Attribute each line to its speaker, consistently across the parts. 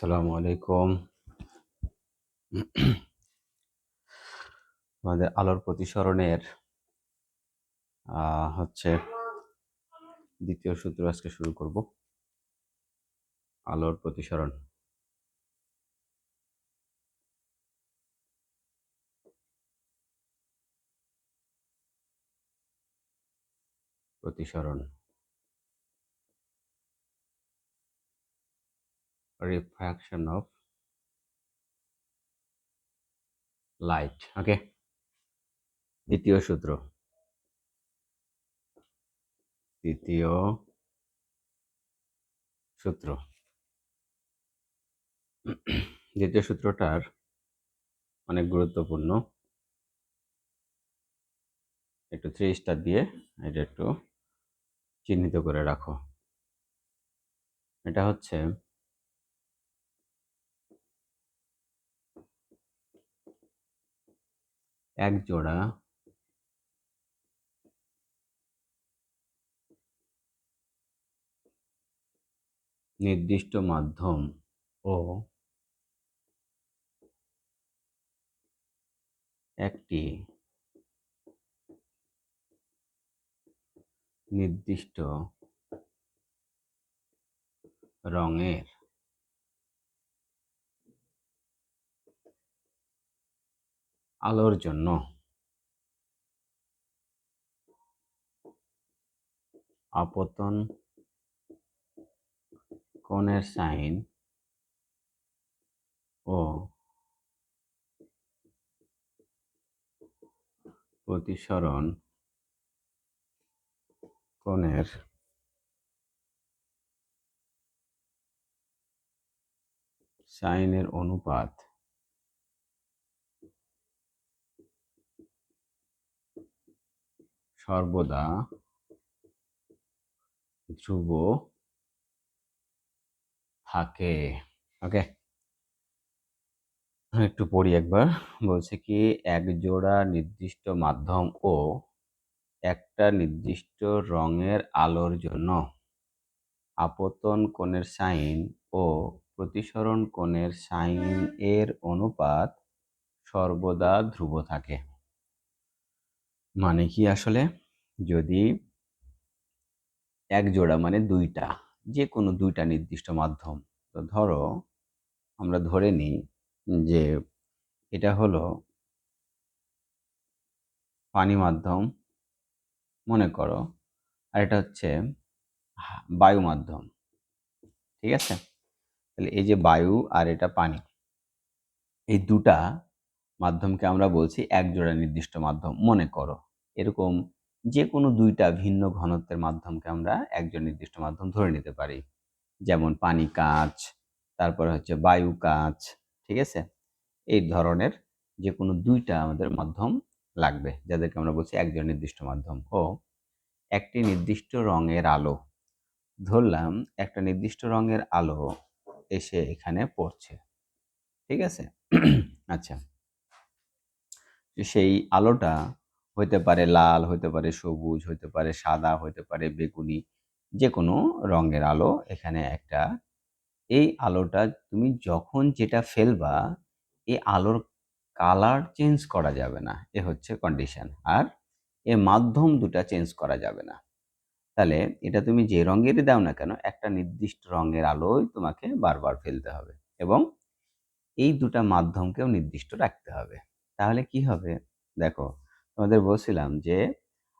Speaker 1: আসসালামু আলাইকুম। আমাদের আলোর প্রতিসরণের হচ্ছে দ্বিতীয় সূত্র আজকে শুরু করব। আলোর প্রতিসরণ। প্রতিসরণ। রিফ্রাকশন অফ লাইট ওকে দ্বিতীয় সূত্র। দ্বিতীয় সূত্র। দ্বিতীয় সূত্রটার অনেক গুরুত্বপূর্ণ। একটু থ্রি স্টার দিয়ে এটা একটু চিহ্নিত করে রাখো। এটা হচ্ছে এক জোড়া। নির্দিষ্ট মাধ্যম ও একটি নির্দিষ্ট রঙের আলোর জন্য। আপতন কোণের সাইন ও প্রতিসরণ কোণের সাইনের অনুপাত সর্বদা ধ্রুব থাকে। ওকে একটু পড়ি একবার। বলছে কি, এক জোড়া নির্দিষ্ট মাধ্যম ও একটা নির্দিষ্ট রঙের আলোর জন্য আপতন কোণের সাইন ও প্রতিসরণ কোণের সাইন এর অনুপাত সর্বদা ধ্রুব থাকে। মানে কি আসলে? যদি এক জোড়া মানে দুইটা যে কোনো দুইটা নির্দিষ্ট মাধ্যম। তো ধরো আমরা ধরে নিই যে এটা হলো পানি মাধ্যম, মনে করো। আর এটা হচ্ছে বায়ু মাধ্যম, ঠিক আছে? তাহলে এই যে বায়ু আর এটা পানি, এই দুটা মাধ্যমকে আমরা বলছি এক জোড়া নির্দিষ্ট মাধ্যম। মনে করো এরকম যে কোনো দুইটা ভিন্ন ঘনত্বের মাধ্যমকে আমরা একজন নির্দিষ্ট মাধ্যম ধরে নিতে পারি। যেমন পানি কাঁচ তারপরে হচ্ছে বায়ু কাঁচ ঠিক আছে? এই ধরনের যে কোনো দুইটা আমাদের মাধ্যম লাগবে, যাদেরকে আমরা বলছি একজন নির্দিষ্ট মাধ্যম। ও, একটি নির্দিষ্ট রঙের আলো, ধরলাম একটা নির্দিষ্ট রঙের আলো এসে এখানে পড়ছে, ঠিক আছে? আচ্ছা সেই আলোটা হইতে পারে লাল, হইতে পারে সবুজ, হইতে পারে সাদা, হইতে পারে বেগুনি যে কোনো রঙের আলো। এখানে একটা, এই আলোটা তুমি যখন যেটা ফেলবা, এই আলোর কালার চেঞ্জ করা যাবে না। এ হচ্ছে কন্ডিশন আর এর মাধ্যম দুটা চেঞ্জ করা যাবে না। তাহলে এটা তুমি যে রঙেরই দাও না কেন, একটা নির্দিষ্ট রঙের আলোই তোমাকে বারবার ফেলতে হবে এবং এই দুটা মাধ্যমকেও নির্দিষ্ট রাখতে হবে। তাহলে কি হবে? দেখো তোমাদের বলছিলাম যে,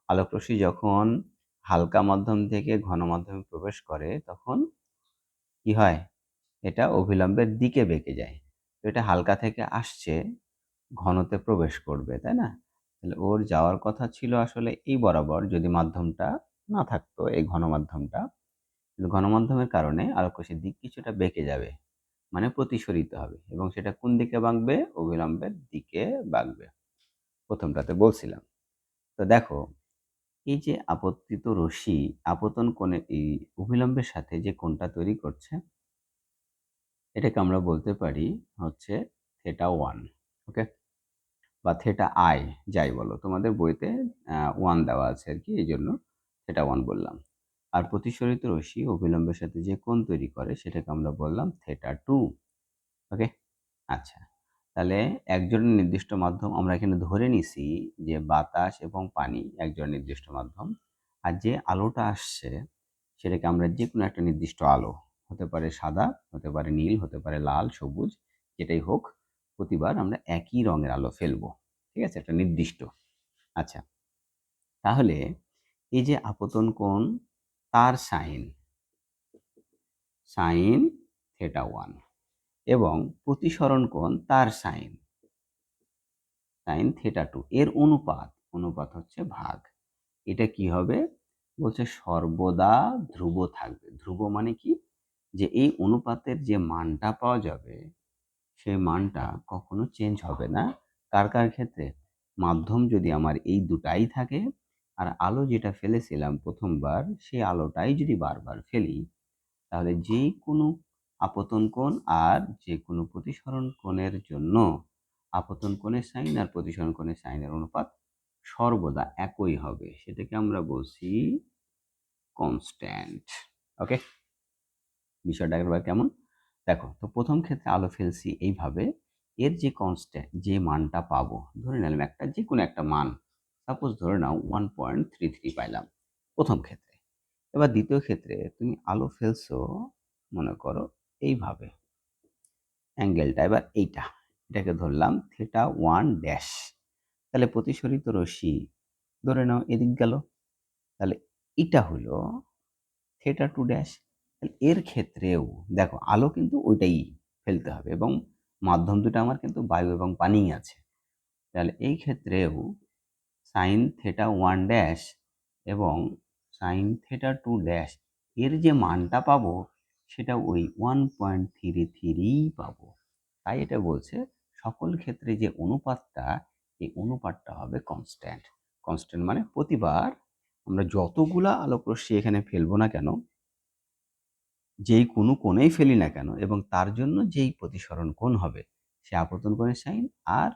Speaker 1: আলোকরশ্মি যখন হালকা মাধ্যম থেকে ঘন মাধ্যমে প্রবেশ করে, তখন কি হয়? এটা অভিলম্বের দিকে বেঁকে যায়। তো এটা হালকা থেকে আসছে, ঘনতে প্রবেশ করবে, তাই না? তাহলে ওর যাওয়ার কথা ছিল আসলে এই বরাবর, যদি মাধ্যমটা না থাকতো, এই ঘন মাধ্যমটা ঘন মাধ্যমের কারণে আলোকরশ্মির দিক কিছুটা বেঁকে যাবে মানে প্রতিসরিত হবে এবং সেটা কোন দিকে বাঁকবে অবিলম্বের দিকে বাঁকবে প্রথমটাতে বলছিলাম। তো দেখো, এই যে আপত্তিত রশ্মি, আপতন কোণে, এই অভিলম্বের সাথে যে কোণটা তৈরি করছে, এটাকে আমরা বলতে পারি হচ্ছে থেটা ওয়ান ওকে বা থেটা আই যাই বলো, তোমাদের বইতে ওয়ান দেওয়া আছে আর কি, এই জন্য থেটা ওয়ান বললাম। আর প্রতিসরিত রশ্মি অবিলম্বের সাথে যে কোণ তৈরি করে, সেটাকে আমরা বললাম থেটা টু ওকে আচ্ছা। তাহলে একজনের নির্দিষ্ট মাধ্যম আমরা এখানে ধরে নিছি যে বাতাস এবং পানি একজনের নির্দিষ্ট মাধ্যম। আর যে আলোটা আসছে, সেটাকে আমরা যে কোনো একটা নির্দিষ্ট আলো, হতে পারে সাদা, হতে পারে নীল, হতে পারে লাল, সবুজ, যেটাই হোক, প্রতিবার আমরা একই রঙের আলো ফেলব। ঠিক আছে? একটা নির্দিষ্ট। আচ্ছা। তাহলে এই যে আপতন কোণ, তার সাইন সাইন থেটা ওয়ান। এবং প্রতিসরণ কোণ তার সাইন। Sine theta two. এর অনুপাত অনুপাত হচ্ছে ভাগ। এটা কি হবে? বলছে সর্বদা ধ্রুব থাকবে। ধ্রুব মানে কি? যে এই অনুপাতের যে মানটা পাওয়া যাবে, সেই মানটা কখনো চেঞ্জ হবে না। কার কার ক্ষেত্রে? মাধ্যম যদি আমার এই দুটাই থাকে, আর আলো যেটা ফেলেছিলাম প্রথমবার, সেই আলোটাই যদি বারবার ফেলি, তাহলে যে কোনো আপতন কোণ আর যে কোনো প্রতিসরণ কোণের জন্য আপতন কোণের সাইন আর প্রতিসরণ কোণের সাইনের অনুপাত সর্বদা একই হবে। সেটাকে আমরা বলছি কনস্ট্যান্ট ওকে বিষয়টা একবার কেমন? দেখো, তো প্রথম ক্ষেত্রে আলো ফেলছি এইভাবে, এর যে কনস্ট্যান্ট যে মানটা পাবো, ধরে নিলাম একটা যে কোনো একটা মান সাপোজ ধরে নাও ওয়ান পয়েন্ট থ্রি থ্রি পাইলাম প্রথম ক্ষেত্রে। এবার দ্বিতীয় ক্ষেত্রে তুমি আলো ফেলছো, মনে করো এইভাবে। অ্যাঙ্গেলটা, এবার এইটা, এটাকে ধরলাম থেটা ওয়ান ড্যাশ তাহলে প্রতিসরিত রশ্মি ধরে নাও এদিক গেল। তাহলে এটা হলো থেটা টু ড্যাশ এর ক্ষেত্রেও, দেখো আলো কিন্তু ওইটাই ফেলতে হবে এবং মাধ্যম দুটো আমার কিন্তু বায়ু এবং পানি আছে। তাহলে এই ক্ষেত্রেও সাইন থেটা ওয়ান ড্যাশ এবং সাইন থেটা টু ড্যাশ এর যে মানটা পাবো সেটা ওই ওয়ান পয়েন্ট থ্রি থ্রিই পাবো। তাই এটা বলছে, সকল ক্ষেত্রে যে অনুপাতটা, এই অনুপাতটা হবে কনস্ট্যান্ট কনস্ট্যান্ট মানে প্রতিবার আমরা যতগুলা আলোক রশ্মি এখানে ফেলব না কেন, যেই কোনো কোণেই ফেলি না কেন, এবং তার জন্য যেই প্রতিসরণ কোণ হবে, সে আপতন কোণের সাইন আর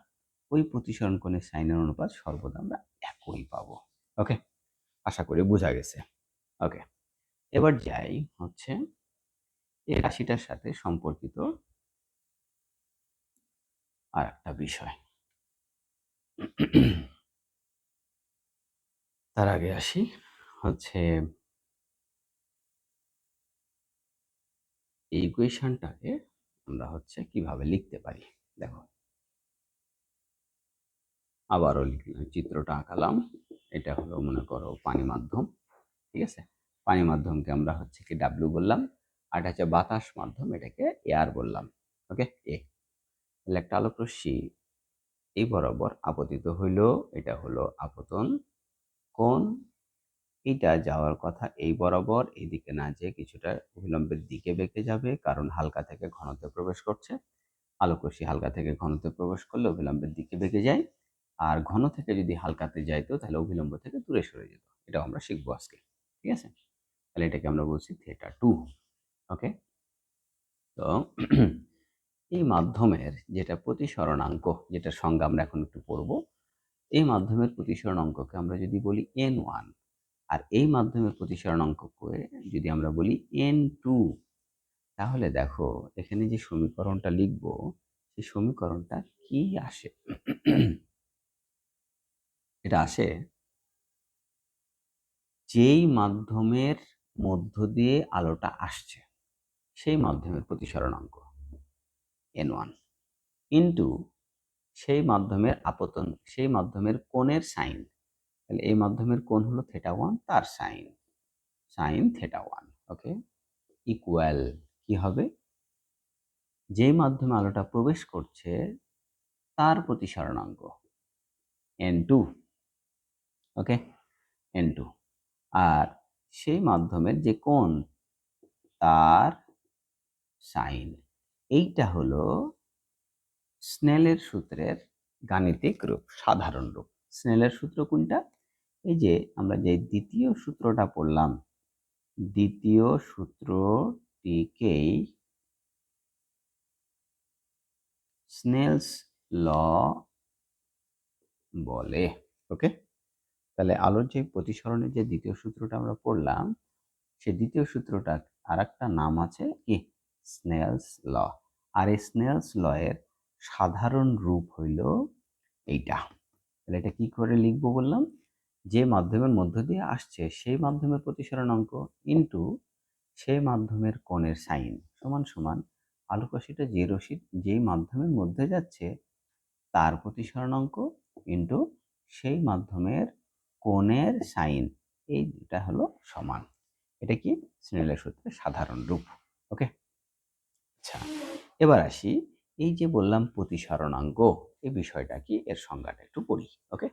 Speaker 1: ওই প্রতিসরণ কোণের সাইনের অনুপাত সর্বদা আমরা একই পাবো। ওকে আশা করি বোঝা গেছে। ওকে এবার যাই হচ্ছে এই রাশিটার সাথে সম্পর্কিত আর একটা বিষয়। তার আগে আসি, হচ্ছে এই ইকুয়েশনটাকে আমরা হচ্ছে কীভাবে লিখতে পারি? দেখো। আবারও চিত্রটা আঁকালাম। এটা হলো, মনে করো, পানি মাধ্যম, ঠিক আছে? পানি মাধ্যমকে আমরা হচ্ছে কি ডাব্লিউ বললাম। আর এটা হচ্ছে বাতাস মাধ্যম, এটাকে এয়ার বললাম। ওকে এ তাহলে একটা আলোক রশ্মি এই বরাবর আপতিত হইল, এটা হলো আপতন কোন এটা যাওয়ার কথা এই বরাবর এইদিকে না যেয়ে কিছুটা অবিলম্বের দিকে বেঁকে যাবে, কারণ হালকা থেকে ঘনতে প্রবেশ করছে। আলোকরশ্মি হালকা থেকে ঘনতে প্রবেশ করলে অবিলম্বের দিকে বেঁকে যায়। আর ঘন থেকে যদি হালকাতে যাইতো, তাহলে অবিলম্ব থেকে দূরে সরে যেত। এটাও আমরা শিখব আজকে। ঠিক আছে? তাহলে এটাকে আমরা বলছি থিয়েটার টু ওকে তো এই মাধ্যমের যেটা প্রতিসরণাঙ্ক যেটার সঙ্গে আমরা এখন একটু পড়ব, এই মাধ্যমের প্রতিসরণাঙ্ককে আমরা যদি বলি এন ওয়ান আর এই মাধ্যমের প্রতিসরণাঙ্ককে যদি আমরা বলি এন টু তাহলে দেখো এখানে যে সমীকরণটা লিখব, সেই সমীকরণটা কি আসে? এটা আসে যেই মাধ্যমের মধ্য দিয়ে আলোটা আসছে। সেই মাধ্যমের প্রতিসরণাঙ্ক এন ওয়ান ইন্টু সেই মাধ্যমের আপতন, সেই মাধ্যমের কোণের সাইন, তাহলে এই মাধ্যমের কোণ হলো থেটা ওয়ান তার sine sine theta one okay equal কি হবে? যে মাধ্যমে আলোটা প্রবেশ করছে, তার প্রতিসরণাঙ্ক N two okay N two আর সেই মাধ্যমের যে কোণ, তার সাইন। এইটা হলো স্নেলের সূত্রের গাণিতিক রূপ, সাধারণ রূপ। স্নেলের সূত্র কোনটা? এই যে আমরা যে দ্বিতীয় সূত্রটা পড়লাম, দ্বিতীয় সূত্রটিকেই স্নেলস ল বলে। ওকে? তাহলে আলোর যে প্রতিসরণের যে দ্বিতীয় সূত্রটা আমরা পড়লাম, সে দ্বিতীয় সূত্রটা আর একটা নাম আছে কি? স্নেলস ল আর এই স্নেলস লয়ের সাধারণ রূপ হইল এইটা। তাহলে এটা কি করে লিখব বললাম? যে মাধ্যমের মধ্য দিয়ে আসছে, সেই মাধ্যমের প্রতিসরণ অঙ্ক ইন্টু সেই মাধ্যমের কোণের সাইন সমান সমান আলোক যে রশ্মি যেই মাধ্যমের মধ্যে যাচ্ছে, তার প্রতিসরণ অঙ্ক ইন্টু সেই মাধ্যমের কোণের সাইন। এই দুটা হলো সমান। এটা কি? স্নেলের সূত্রের সাধারণ রূপ। ওকে? আচ্ছা এবার আসি। এই যে বললাম প্রতিসরণাঙ্ক এই বিষয়টা কি? এর সংজ্ঞাটা একটু পড়ি, ওকে?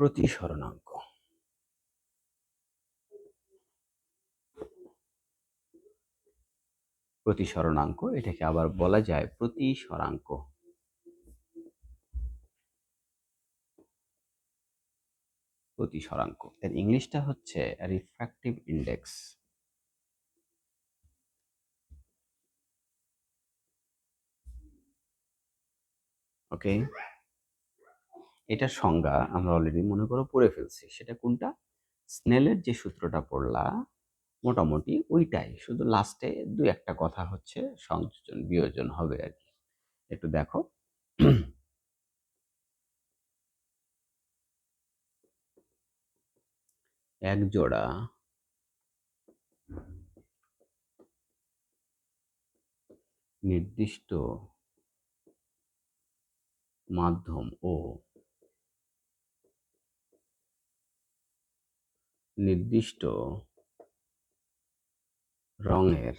Speaker 1: প্রতিসরণাঙ্ক প্রতিসরণাঙ্ক এটাকে আবার বলা যায় প্রতিসরাঙ্ক। প্রতিসরাঙ্ক এর ইংলিশটা হচ্ছে রিফ্র্যাক্টিভ ইন্ডেক্স ওকে? এটার সংজ্ঞা আমরা অলরেডি মনে করো পড়ে ফেলছি। সেটা কোনটা? স্নেলের যে সূত্রটা পড়লা, মোটামুটি ওইটাই। শুধু লাস্টে দু একটা কথা হচ্ছে, সংযোজন, বিয়োজন হবে আর কি। একটু দেখো। এক জোড়া। নির্দিষ্ট মাধ্যম ও নির্দিষ্ট রঙের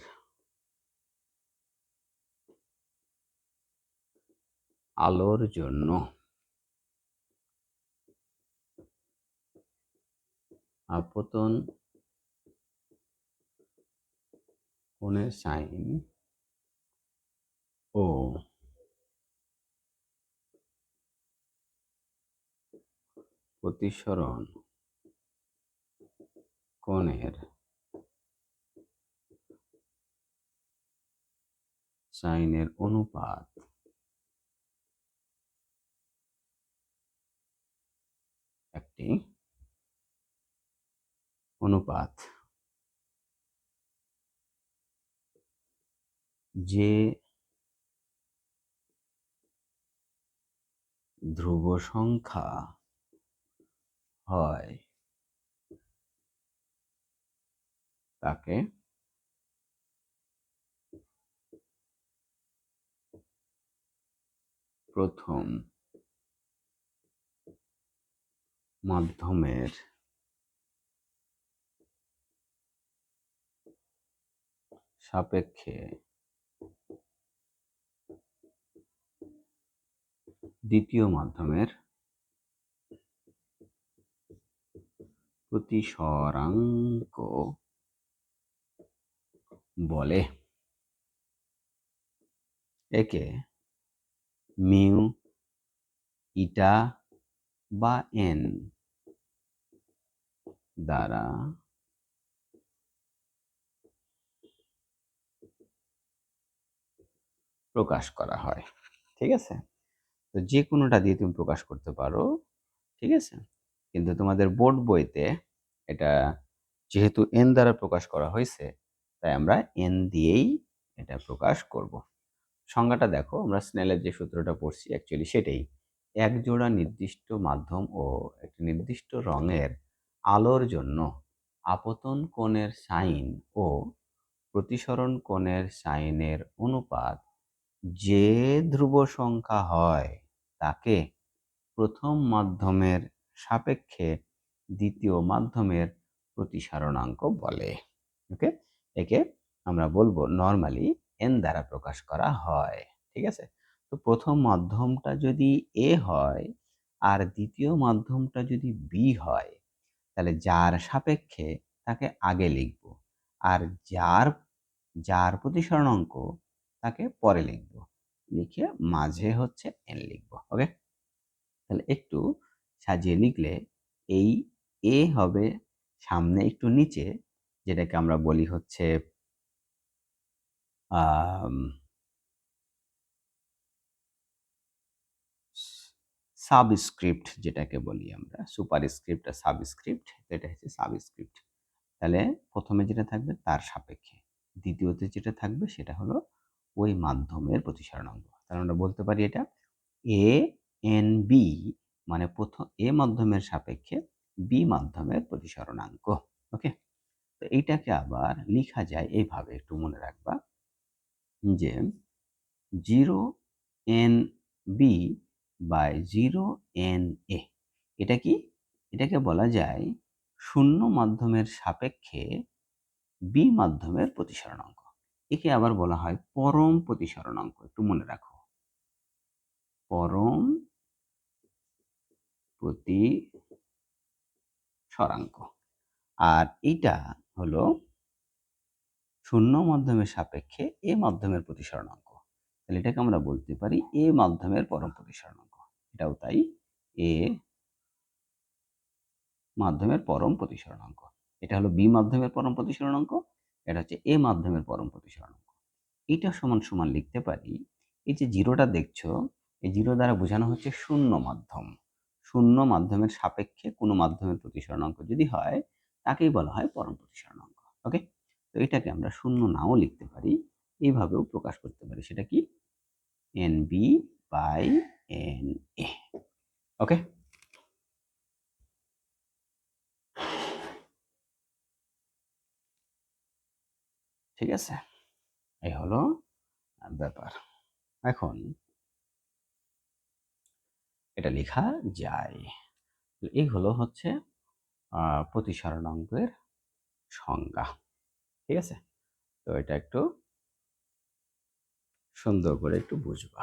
Speaker 1: আলোর জন্য আপতন কোণের সাইন ও প্রতিসরণ কোণের সাইনের অনুপাত একটি অনুপাত যে ধ্রুব সংখ্যা হয় তাকে প্রথম মাধ্যমের সাপেক্ষে। দ্বিতীয় মাধ্যমের প্রতিসরাঙ্ক বলে। একে মিউ ইটা বা এন দ্বারা প্রকাশ করা হয়, ঠিক আছে? তো যে কোনোটা দিয়ে তুমি প্রকাশ করতে পারো, ঠিক আছে? কিন্তু তোমাদের বোর্ড বইতে এটা যেহেতু এন দ্বারা প্রকাশ করা হয়েছে, তাই আমরা এন দিয়েই এটা প্রকাশ করব। সংজ্ঞাটা দেখো, আমরা স্নেলের যে সূত্রটা পড়ছি অ্যাকচুয়ালি সেটাই। এক জোড়া নির্দিষ্ট মাধ্যম ও একটি নির্দিষ্ট রঙের আলোর জন্য আপতন কোণের সাইন ও প্রতিসরণ কোণের সাইনের অনুপাত যে ধ্রুব সংখ্যা হয়, তাকে প্রথম মাধ্যমের সাপেক্ষে দ্বিতীয় মাধ্যমের প্রতিসারণাঙ্ক বলে। ওকে একে আমরা বলব নর্মালি এন দ্বারা প্রকাশ করা হয়। ঠিক আছে? তো প্রথম মাধ্যমটা যদি এ হয় আর দ্বিতীয় মাধ্যমটা যদি বি হয়, তাহলে যার সাপেক্ষে তাকে আগে লিখব। আর যার যার প্রতিসরণাঙ্ক তাকে পরে লিখব। লিখে মাঝে হচ্ছে এন লিখব, ওকে? তাহলে একটু সাজিয়ে লিখলে এই এ হবে সামনে একটু নিচে, যেটাকে আমরা বলি হচ্ছে সাবস্ক্রিপ্ট যেটাকে বলি আমরা সুপার স্ক্রিপ্ট আর সাবস্ক্রিপ্ট এটা হচ্ছে সাবস্ক্রিপ্ট তাহলে প্রথমে যেটা থাকবে তার সাপেক্ষে, দ্বিতীয়তে যেটা থাকবে সেটা হলো ওই মাধ্যমের প্রতিসারণ প্রতিসরণাঙ্ক তাহলে আমরা বলতে পারি এটা এ এন বি মানে প্রথম এ মাধ্যমের সাপেক্ষে বি মাধ্যমের প্রতিসরণাঙ্ক ওকে তো এইটাকে আবার লেখা যায় এইভাবে, একটু মনে রাখবা। যে zero N B by zero N A এটা কি? এটাকে বলা যায় শূন্য মাধ্যমের সাপেক্ষে বি মাধ্যমের প্রতিসরণাঙ্ক একে আবার বলা হয় পরম প্রতিসরণ অঙ্ক। একটু মনে রাখো। পরম প্রতি প্রতিসরাঙ্ক আর এইটা হলো শূন্য মাধ্যমের সাপেক্ষে এ মাধ্যমের প্রতিসরণ অঙ্ক। তাহলে এটাকে আমরা বলতে পারি এ মাধ্যমের পরম প্রতিসরণ অঙ্ক। এটাও তাই এ মাধ্যমের পরম প্রতিসরণ অঙ্ক। এটা হলো বি মাধ্যমের পরম প্রতিসরণাঙ্ক এটা হচ্ছে এ মাধ্যমের পরম প্রতিসরণাঙ্ক এটা সমান সমান লিখতে পারি, এই যে জিরোটা দেখছ, এই জিরো দ্বারা বোঝানো হচ্ছে শূন্য মাধ্যম। শূন্য মাধ্যমের সাপেক্ষে কোনো মাধ্যমের প্রতিসরণাঙ্ক যদি হয়, তাকেই বলা হয় পরম প্রতিসরণাঙ্ক ওকে তো এটাকে আমরা শূন্য নাও লিখতে পারি এইভাবেও প্রকাশ করতে পারি, সেটা কি? N B by N A okay ঠিক আছে? এই হলো ব্যাপার। এখন এটা লেখা যায়। এই হলো হচ্ছে প্রতিসরণ অঙ্কের সংজ্ঞা। ঠিক আছে? তো এটা একটু সুন্দর করে একটু বুঝবা।